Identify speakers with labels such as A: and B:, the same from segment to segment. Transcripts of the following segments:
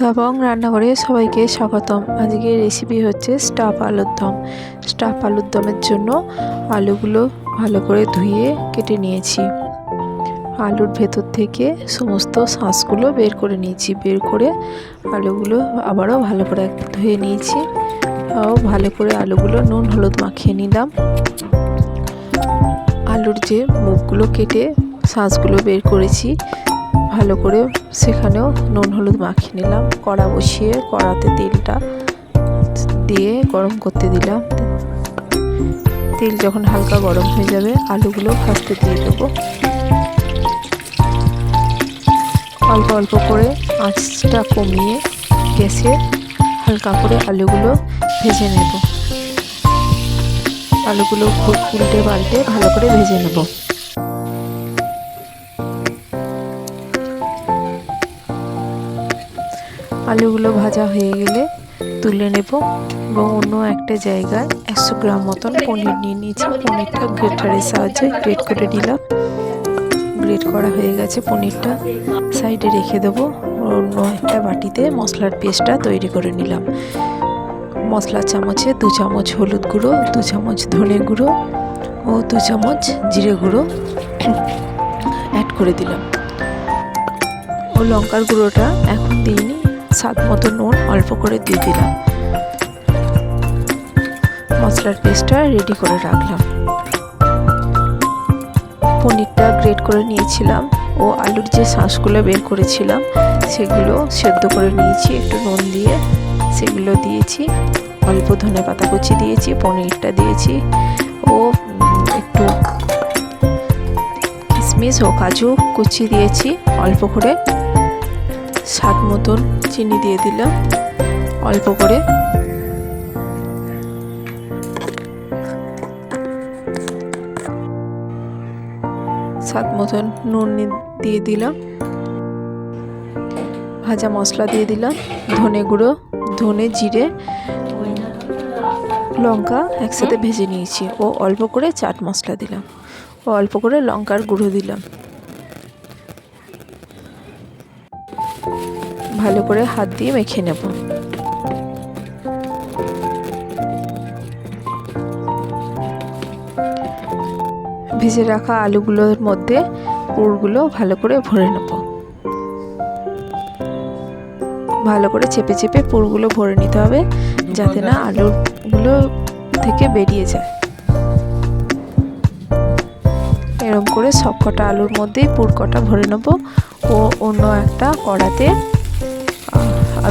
A: দাবং রান্নাঘরে সবাইকে স্বাগতম। আজকে রেসিপি হচ্ছে স্টাফ আলুর দম। স্টাফ আলুর দমের জন্য আলুগুলো ভালো করে ধুয়ে কেটে নিয়েছি। আলুর ভেতর থেকে সমস্ত শাঁসগুলো বের করে নিয়েছি। বের করে আলুগুলো আবারও ভালো করে ধুয়ে নিয়েছি। ও ভালো করে আলুগুলো নুন, হলুদ মাখিয়ে নিলাম। আলুর যে মুখগুলো কেটে শাঁসগুলো বের করেছি। ভালো করে সেখানেও নুন, হলুদ মাখিয়ে নিলাম। কড়া বসিয়ে কড়াতে তেলটা দিয়ে গরম করতে দিলাম। তেল যখন হালকা গরম হয়ে যাবে, আলুগুলো ভাজতে দিয়ে দেবো। অল্প অল্প করে আঁচটা কমিয়ে গ্যাসে হালকা করে আলুগুলো ভেজে নেব। আলুগুলো খুব উল্টে পাল্টে ভালো করে ভেজে নেব। আলুগুলো ভাজা হয়ে গেলে তুলে নেব এবং অন্য একটা জায়গায় একশো গ্রাম মতন পনির নিয়ে নিয়েছি। পনিরটা গ্রেটারের সাহায্যে গ্রেট করে নিলাম। গ্রেট করা হয়ে গেছে পনিরটা। সাইডে রেখে দেবো। অন্য একটা বাটিতে মশলার পেস্টটা তৈরি করে নিলাম। মশলা চামচে দু চামচ হলুদ গুঁড়ো, দু চামচ ধনে গুঁড়ো ও দু চামচ জিরে গুঁড়ো অ্যাড করে দিলাম। ও লঙ্কার গুঁড়োটা এখন দিইনি স্বাদ মতো নুন অল্প করে দিয়ে দিলাম। মশলার পেস্টটা রেডি করে রাখলাম। পনিরটা গ্রেট করে নিয়েছিলাম ও আলুর যে শাঁসগুলো বের করেছিলাম, সেগুলো সেদ্ধ করে নিয়েছি, একটু নুন দিয়ে সেগুলো দিয়েছি, অল্প ধনে পাতা কুচি দিয়েছি, পনিরটা দিয়েছি ও একটু কিশমিশ ও কাজু কুচি দিয়েছি, অল্প করে স্বাদ মতন চিনি দিয়ে দিলাম, অল্প করে। স্বাদ মতন নুন দিয়ে দিলাম। ভাজা মশলা দিয়ে দিলাম, ধনে গুঁড়ো, ধনে জিরে, লঙ্কা একসাথে ভেজে নিয়েছি। ও অল্প করে চাট মশলা দিলাম। ও অল্প করে লঙ্কার গুঁড়ো দিলাম। ভালো করে হাত দিয়ে মেখে নেব। ভেজে রাখা আলুগুলোর মধ্যে পুরগুলো ভালো করে ভরে নেব। ভালো করে চেপে চেপে পুরগুলো ভরে নিতে হবে যাতে না আলুগুলো থেকে বেরিয়ে যায়। এরম করে সব কটা আলুর মধ্যেই পুর কটা ভরে নেব ও অন্য একটা কড়াতে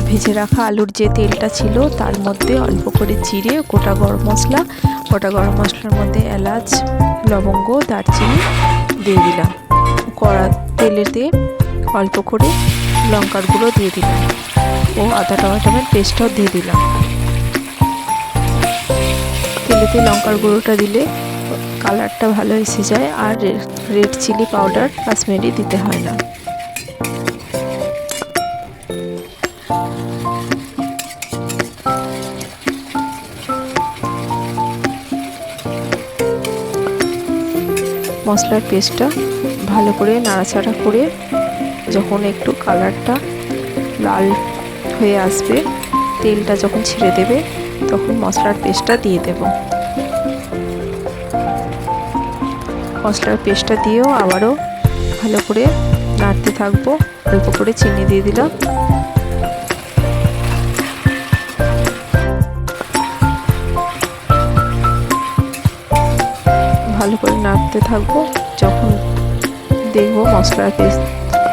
A: ভেজে রাখা আলুর যে তেলটা ছিল, তার মধ্যে অল্প করে জিরে, গোটা গরম মশলা, গোটা গরম মশলার মধ্যে এলাচ, লবঙ্গ, দারচিনি দিয়ে দিলাম। কড়া তেলেতে অল্প করে লঙ্কার গুঁড়ো দিয়ে দিলাম ও আদা টমাটোমের পেস্টটাও দিয়ে দিলাম। তেলেতে লঙ্কার গুঁড়োটা দিলে কালারটা ভালো এসে যায় আর রেড চিলি পাউডার কাশ্মীরি দিতে হয় না। মশলার পেস্টটা ভালো করে নাড়াচাড়া করে যখন একটু কালারটা লাল হয়ে আসবে, তেলটা যখন ছেড়ে দেবে, তখন মশলার পেস্টটা দিয়ে দেব। মশলার পেস্টটা দিয়েও আবারও ভালো করে নাড়তে থাকব, অল্প করে চিনি দিয়ে দিলাম। করে নাড়তে থাকব, যখন দেখব মশলার পেস্ট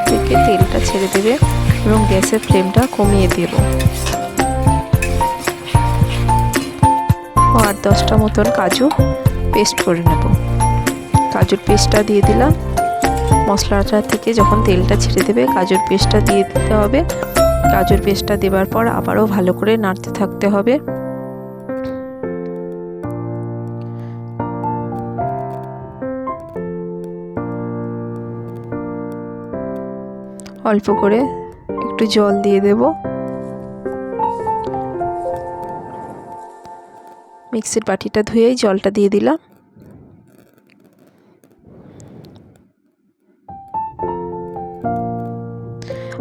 A: থেকে তেলটা ছেড়ে দেবে এবং গ্যাসের ফ্লেমটা কমিয়ে দেব। আর দশটা মতন কাজু পেস্ট করে নেব। কাজুর পেস্টটা দিয়ে দিলাম। মশলাটা থেকে যখন তেলটা ছেড়ে দেবে, কাজুর পেস্টটা দিয়ে দিতে হবে। কাজুর পেস্টটা দেওয়ার পর আবারও ভালো করে নাড়তে থাকতে হবে। অল্প করে একটু জল দিয়ে দেব। মিক্সির বাটিটা ধুয়েই জলটা দিয়ে দিলাম।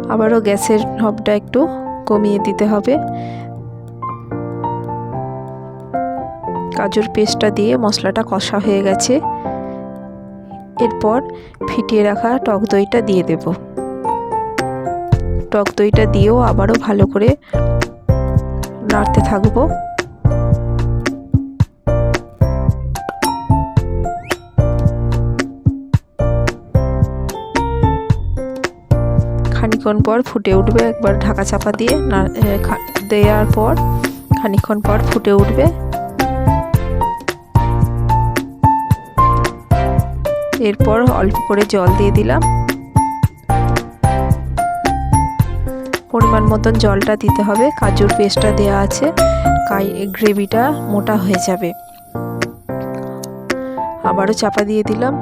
A: আবারও গ্যাসের নবটা একটু কমিয়ে দিতে হবে। কাজুর পেস্টটা দিয়ে মশলাটা কষা হয়ে গেছে। এরপর ফিটিয়ে রাখা টক দইটা দিয়ে দেব। টক দইটা দিয়েও আবারও ভালো করে নাড়তে থাকব। খানিক্ষণ পর ফুটে উঠবে, একবার ঢাকা চাপা দিয়ে দেওয়ার পর খানিক্ষণ পর ফুটে উঠবে। এরপর অল্প করে জল দিয়ে দিলাম। পরিমাণ মতন জলটা দিতে হবে। কাজুর পেস্টটা দেওয়া আছে। কাই গ্রেভিটা মোটা হয়ে যাবে। আবারও চাপা দিয়ে দিলাম।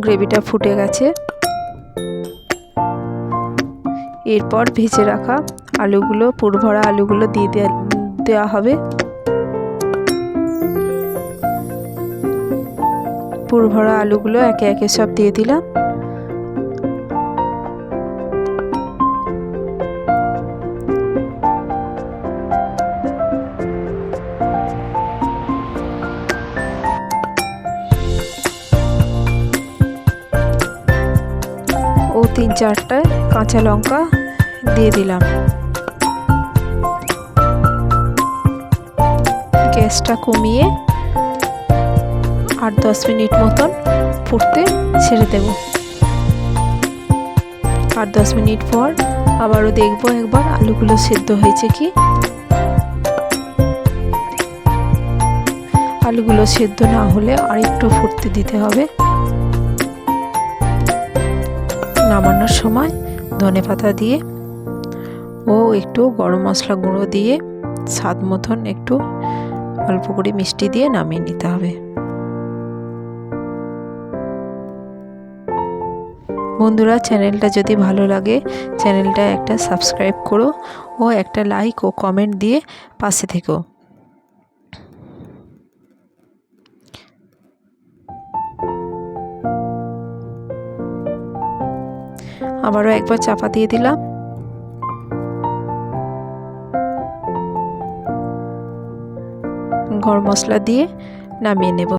A: গ্রেভিটা ফুটে গেছে। এরপর ভেজে রাখা আলুগুলো, পুরভরা আলুগুলো দিয়ে দেওয়া হবে। পুরভরা আলুগুলো একে একে সব দিয়ে দিলাম। তিন চারটা কাঁচা লঙ্কা দিয়ে দিলাম। গ্যাসটা কমিয়ে আট দশ মিনিট মতন ফুটতে ছেড়ে দেব। আট দশ মিনিট পর আবারও দেখব একবার আলুগুলো সেদ্ধ হয়েছে কি। আলুগুলো সেদ্ধ না হলে আর একটু ফুটতে দিতে হবে। নামানোর সময় ধনে পাতা দিয়ে ও একটু গরম মশলা গুঁড়ো দিয়ে স্বাদ মতন একটু অল্প করে মিষ্টি দিয়ে নামিয়ে নিতে হবে। বন্ধুরা, চ্যানেলটা যদি ভালো লাগে, চ্যানেলটা একটা সাবস্ক্রাইব করো ও একটা লাইক ও কমেন্ট দিয়ে পাশে থেকো। আবারও একবার চাপা দিয়ে দিলাম। গরম মশলা দিয়ে নামিয়ে নেব।